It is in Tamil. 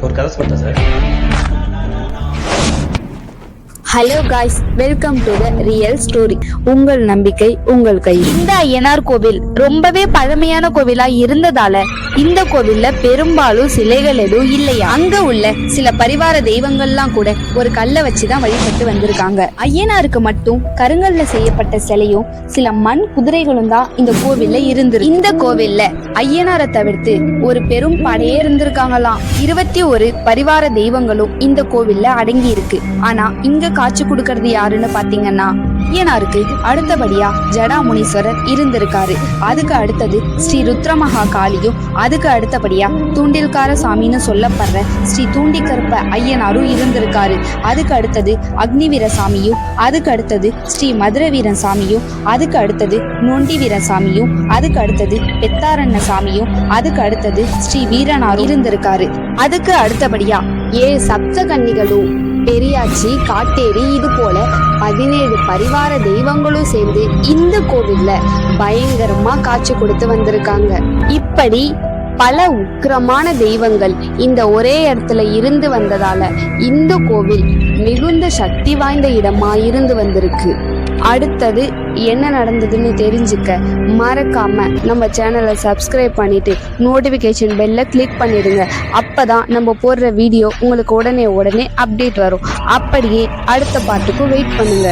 ஒரு கதை சொல்லிட்டேன் sir hello guys welcome to the real story உங்கள் நம்பிக்கை உங்கள் கையில் இந்த ஐயனார் கோவில் ரொம்பவே பழமையான கோவிலா இருந்ததால இந்த கோவில்ல பெரும்பாலும் சிலைகள் எதுவும் இல்லையா? அங்க உள்ள சில பரிவார தெய்வங்கள்லாம் கூட ஒரு கல்லை வச்சுதான் வழிபட்டு வந்திருக்காங்க. ஐயனாருக்கு மட்டும் கருங்கல்ல செய்யப்பட்ட சிலையும் சில மண் குதிரைகளும் தான் இந்த கோவில்ல இருந்து இந்த கோவில்ல ஐயனாரை தவிர்த்து ஒரு பெரும் படையே இருந்திருக்காங்களாம். இருபத்தி ஒரு பரிவார தெய்வங்களும் இந்த கோவில்ல அடங்கி இருக்கு ஆனா இங்க காட்சி கொடுக்கறது யாருன்னு பாத்தீங்கன்னா ஐயனாருக்கு அடுத்தபடியா ஜடாமுனீஸ்வரர் இருந்திருக்காரு. அதுக்கு அடுத்தது ஸ்ரீ ருத்ரமகா காளியும் அதுக்கு அடுத்தபடியா தூண்டில்கார சாமின்னு சொல்லப்படுற ஸ்ரீ தூண்டிக்கருப்ப ஐயனாரும் இருந்திருக்காரு. அதுக்கு அடுத்தது அக்னிவீர சாமியும் அதுக்கு அடுத்தது ஸ்ரீ மதுர வீரன் சாமியும் அதுக்கு அடுத்தது நொண்டி வீரன் சாமியும் அதுக்கு அடுத்தது பெத்தாரண்ண சாமியும் அதுக்கு அடுத்தது ஸ்ரீ வீரனாரும் இருந்திருக்காரு. அதுக்கு அடுத்தபடியா ஏழு சப்த கன்னிகளும் பெரியாச்சி காட்டேரி இது போல பதினேழு பரிவார தெய்வங்களும் சேர்ந்து இந்த கோவில்ல பயங்கரமா காட்சி கொடுத்து வந்திருக்காங்க. இப்படி பல உக்கிரமான தெய்வங்கள் இந்த ஒரே இடத்துல இருந்து வந்ததால இந்த கோவில் மிகுந்த சக்தி வாய்ந்த இடமா இருந்து வந்திருக்கு. அடுத்தது என்ன நடந்ததுன்னு தெரிஞ்சுக்க மறக்காம நம்ம சேனலை சப்ஸ்கிரைப் பண்ணிட்டு நோட்டிஃபிகேஷன் பெல்ல கிளிக் பண்ணிடுங்க. அப்பதான் நம்ம போடுற வீடியோ உங்களுக்கு உடனே உடனே அப்டேட் வரும். அப்படியே அடுத்த பாட்டுக்கும் வெயிட் பண்ணுங்க.